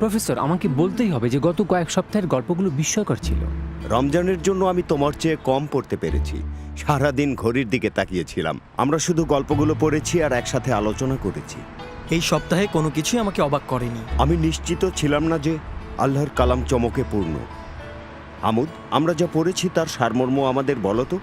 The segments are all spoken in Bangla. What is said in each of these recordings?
প্রফেসর আমাকে বলতেই হবে যে গত কয়েক সপ্তাহের গল্পগুলো বিস্ময়কর ছিল। রমজানের জন্য আমি তোমার চেয়ে কম পড়তে পেরেছি। সারাদিন ঘড়ির দিকে তাকিয়েছিলাম। আমরা শুধু গল্পগুলো পড়েছি আর একসাথে আলোচনা করেছি। এই সপ্তাহে কোনো কিছুই আমাকে অবাক করেনি। আমি নিশ্চিত ছিলাম না যে আল্লাহর কালাম চমকে পূর্ণ। আমুদ আমরা যা পড়েছি তার সারমর্ম আমাদের বলো তো।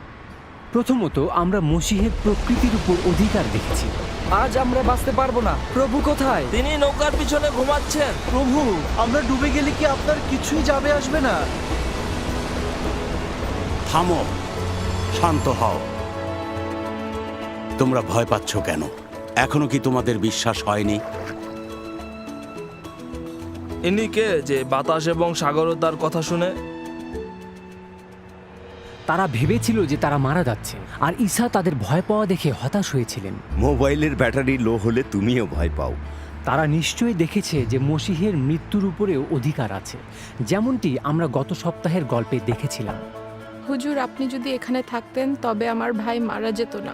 প্রথমত আমরা মসিহের প্রকৃতির উপর অধিকার দেখেছি। আজ আমরা বাঁচতে পারব না। প্রভু কোথায়? তিনি নৌকার পিছনে ঘুমাচ্ছেন। প্রভু আমরা ডুবে গেলে কি আপনার কিছুই যাবে আসবে না? থামো শান্ত হও। তোমরা ভয় পাচ্ছ কেন? এখনও কি তোমাদের বিশ্বাস হয়নি? ইনি কে যে বাতাস এবং সাগরতার কথা শুনে তারা ভেবেছিল যে তারা মারা যাচ্ছে। আর ঈসা তাদের ভয় পাওয়া দেখে হতাশ হয়েছিলেন। মোবাইলের ব্যাটারি লো হলে তুমিও ভয় পাও। তারা নিশ্চয়ই দেখেছে যে মসিহের মৃত্যুর উপরেও অধিকার আছে। যেমনটি আমরা গত সপ্তাহের গল্পে দেখেছিলাম। হুজুর আপনি যদি এখানে থাকতেন তবে আমার ভাই মারা যেত না।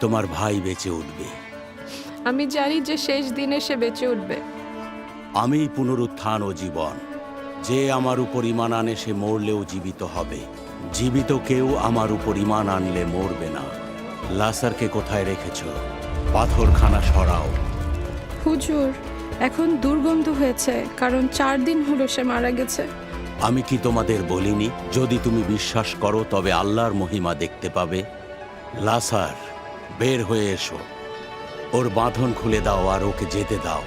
তোমার ভাই বেঁচে উঠবে। আমি জানি যে শেষ দিনে সে বেঁচে উঠবে। আমি পুনরুত্থান ও জীবন। যে আমার উপর ইমান আনে সে মরলেও জীবিত হবে। জীবিত কেউ আমার উপর ইমান আনলে মরবে না। লাসারকে কোথায় রেখেছ? পাথরখানা সরাও। হুজুর এখন দুর্গন্ধ হয়েছে কারণ চার দিন হলো সে মারা গেছে। আমি কি তোমাদের বলিনি যদি তুমি বিশ্বাস করো তবে আল্লাহর মহিমা দেখতে পাবে? লাসার বের হয়ে এসো। ওর বাঁধন খুলে দাও আর ওকে যেতে দাও।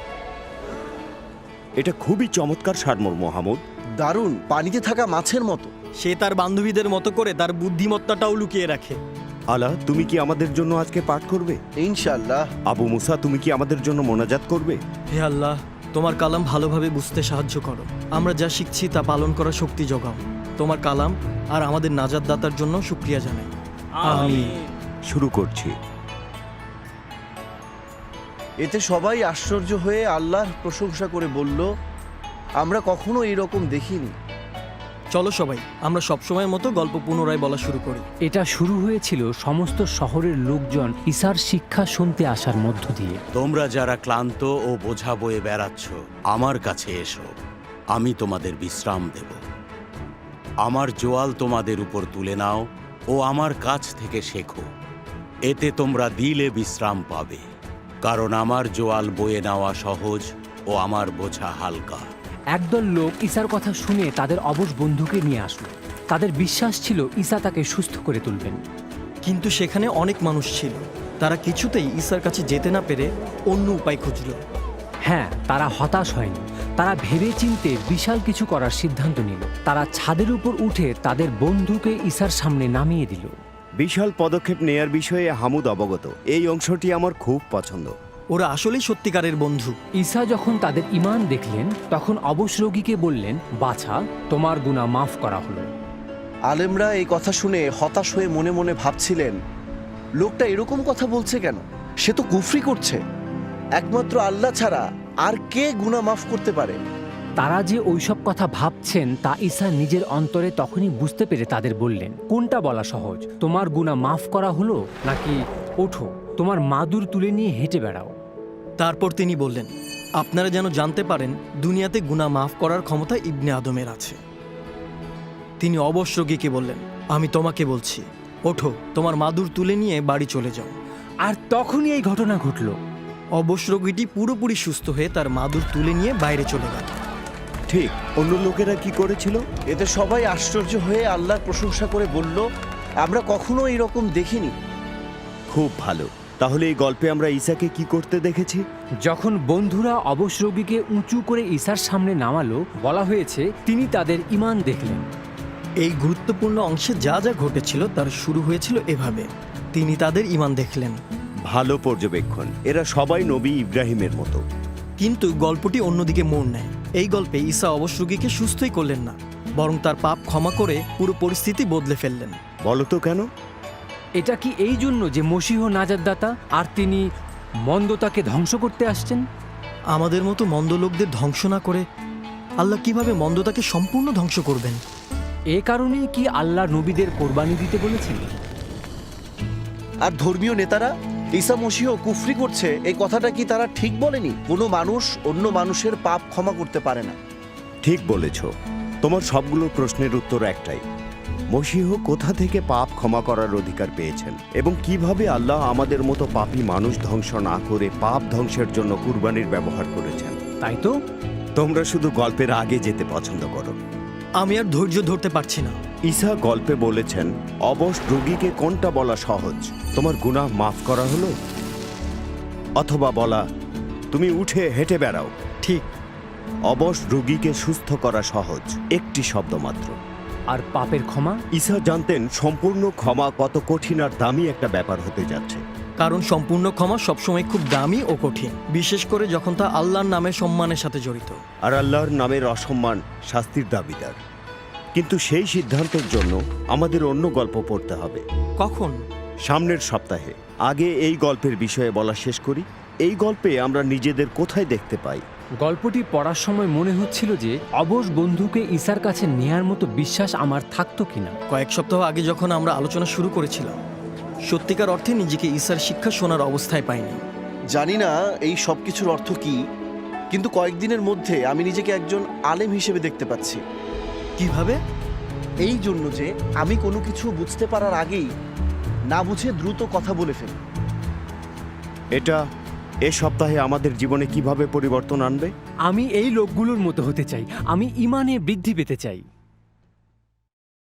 এটা খুবই চমৎকার সারমর্ম হামুদ। দারুণ পানিতে থাকা মাছের মতো। সে তার বান্ধবীদের মতো করে তার বুদ্ধিমত্তাটাও লুকিয়ে রাখে। আলা তুমি কি আমাদের জন্য আজকে পাঠ করবে? ইনশাল্লাহ আবু মুসা তুমি কি আমাদের জন্য মোনাজাত করবে? হে আল্লাহ তোমার কালাম ভালোভাবে বুঝতে সাহায্য করো। আমরা যা শিখছি তা পালন করা শক্তি যোগাও। তোমার কালাম আর আমাদের নাজাদ দাতার জন্য শুক্রিয়া জানাই। আমি শুরু করছি। এতে সবাই আশ্চর্য হয়ে আল্লাহর প্রশংসা করে বলল আমরা কখনো এরকম দেখিনি। চলো সবাই আমরা সবসময়ের মতো গল্প পুনরায় বলা শুরু করি। এটা শুরু হয়েছিল সমস্ত শহরের লোকজন ইসার শিক্ষা শুনতে আসার মধ্য দিয়ে। তোমরা যারা ক্লান্ত ও বোঝা বয়ে বেড়াচ্ছ আমার কাছে এসো। আমি তোমাদের বিশ্রাম দেব। আমার জোয়াল তোমাদের উপর তুলে নাও ও আমার কাছ থেকে শেখো। এতে তোমরা দিলে বিশ্রাম পাবে। কারণ আমার জোয়াল বয়ে নেওয়া সহজ ও আমার বোঝা হালকা। একদল লোক ঈসার কথা শুনে তাদের অবশ বন্ধুকে নিয়ে আসলো। তাদের বিশ্বাস ছিল ঈসা তাকে সুস্থ করে তুলবেন। কিন্তু সেখানে অনেক মানুষ ছিল। তারা কিছুতেই ঈসার কাছে যেতে না পেরে অন্য উপায় খুঁজল। হ্যাঁ তারা হতাশ হয়নি। তারা ভেবে চিনতে বিশাল কিছু করার সিদ্ধান্ত নিল। তারা ছাদের উপর উঠে তাদের বন্ধুকে ঈসার সামনে নামিয়ে দিল। বিশাল পদক্ষেপ নেয়ার বিষয়ে হামুদ অবগত। এই অংশটি আমার খুব পছন্দ। ওরা আসলেই সত্যিকারের বন্ধু। ঈসা যখন তাদের ইমান দেখলেন তখন অবশ রোগীকে বললেন বাছা তোমার গুণা মাফ করা হলো। আলেমরা এই কথা শুনে হতাশ হয়ে মনে মনে ভাবছিলেন লোকটা এরকম কথা বলছে কেন? সে তো কুফরি করছে। একমাত্র আল্লাহ ছাড়া আর কে গুনাহ মাফ করতে পারে? তারা যে ওইসব কথা ভাবছেন তা ঈসা নিজের অন্তরে তখনই বুঝতে পেরে তাদের বললেন কোনটা বলা সহজ? তোমার গুণা মাফ করা হলো নাকি ওঠো? তোমার মাদুর তুলে নিয়ে হেঁটে বেড়াও। তারপর তিনি বললেন আপনারা যেন জানতে পারেন দুনিয়াতে গুনাহ মাফ করার ক্ষমতা ইবনে আদমের আছে। তিনি অবশ রোগীকে বললেন আমি তোমাকে বলছি ওঠো তোমার মাদুর তুলে নিয়ে বাড়ি চলে যাও। আর তখনই এই ঘটনা ঘটল। অবশ রোগীটি পুরোপুরি সুস্থ হয়ে তার মাদুর তুলে নিয়ে বাইরে চলে গেল। ঠিক অন্য লোকেরা কি করেছিল? এতে সবাই আশ্চর্য হয়ে আল্লাহর প্রশংসা করে বলল আমরা কখনো এরকম দেখিনি। খুব ভালো। তাহলে এই গল্পে আমরা ঈশাকে কি করতে দেখেছি? যখন বন্ধুরা অবশ রোগীকে উঁচু করে ঈশার সামনে নামালো বলা হয়েছে তিনি তাদের ইমান দেখলেন। এই গুরুত্বপূর্ণ অংশে যা যা ঘটেছিল তার শুরু হয়েছিল এভাবে। তিনি তাদের ইমান দেখলেন। ভালো পর্যবেক্ষণ। এরা সবাই নবী ইব্রাহিমের মতো। কিন্তু গল্পটি অন্যদিকে মোড় নেয়। এই গল্পে ঈসা অবশ রোগীকে সুস্থই করলেন না বরং তার পাপ ক্ষমা করে পুরো পরিস্থিতি বদলে ফেললেন। বলো তো কেন? এটা কি এই জন্য যে মসিহ নাজাদদাতা আর তিনি মন্দতাকে ধ্বংস করতে আসছেন? আমাদের মতো মন্দ লোকদের ধ্বংস না করে আল্লাহ কীভাবে মন্দতাকে সম্পূর্ণ ধ্বংস করবেন? এ কারণেই কি আল্লাহ নবীদের কোরবানি দিতে বলেছেন? আর ধর্মীয় নেতারা ঈসা মসিহ কুফরি করছে এই কথাটা কি তারা ঠিক বলেনি? কোনো মানুষ অন্য মানুষের পাপ ক্ষমা করতে পারে না। ঠিক বলেছ। তোমার সবগুলো প্রশ্নের উত্তর একটাই মসিহ কোথা থেকে পাপ ক্ষমা করার অধিকার পেয়েছেন? এবং কীভাবে আল্লাহ আমাদের মতো পাপী মানুষ ধ্বংস না করে পাপ ধ্বংসের জন্য কুরবানির ব্যবহার করেছেন? তাই তো? তোমরা শুধু গল্পের আগে যেতে পছন্দ করো। আমি আর ধৈর্য ধরতে পারছি না। ঈসা গল্পে বলেছেন অবশ রোগীকে কোনটা বলা সহজ? তোমার গুনাহ মাফ করা হলো? অথবা বলা তুমি উঠে হেঁটে বেড়াও। ঠিক। অবশ রোগীকে সুস্থ করা সহজ একটি শব্দ মাত্র। আর পাপের ক্ষমা? ঈসা জানতেন সম্পূর্ণ ক্ষমা কত কঠিন আর দামি একটা ব্যাপার হতে যাচ্ছে। কারণ সম্পূর্ণ ক্ষমা সবসময় খুব দামি ও কঠিন বিশেষ করে যখন তা আল্লাহর নামে সম্মানের সাথে জড়িত। আর আল্লাহর নামের অসম্মান শাস্তির দাবিদার। কিন্তু সেই সিদ্ধান্তের জন্য আমাদের অন্য গল্প পড়তে হবে। কখন? সামনের সপ্তাহে। আগে এই গল্পের বিষয়ে বলা শেষ করি। এই গল্পে আমরা নিজেদের কোথায় দেখতে পাই? গল্পটি পড়ার সময় মনে হচ্ছিল যে অবশ বন্ধুকে ঈশার কাছে নেয়ার মতো বিশ্বাস আমার থাকতো কিনা। কয়েক সপ্তাহ আগে যখন আমরা আলোচনা শুরু করেছিলাম সত্যিকার অর্থে নিজেকে ঈশার শিক্ষা শোনার অবস্থায় পাইনি। জানি না এই সব কিছুর অর্থ কি কিন্তু কয়েকদিনের মধ্যে আমি নিজেকে একজন আলেম হিসেবে দেখতে পাচ্ছি। কীভাবে? এই জন্য যে আমি কোনো কিছু বুঝতে পারার আগেই না বুঝে দ্রুত কথা বলে ফেলি। এটা এ সপ্তাহে আমাদের জীবনে কীভাবে পরিবর্তন আনবে? আমি এই লোকগুলোর মতো হতে চাই। আমি ইমানে বৃদ্ধি পেতে চাই।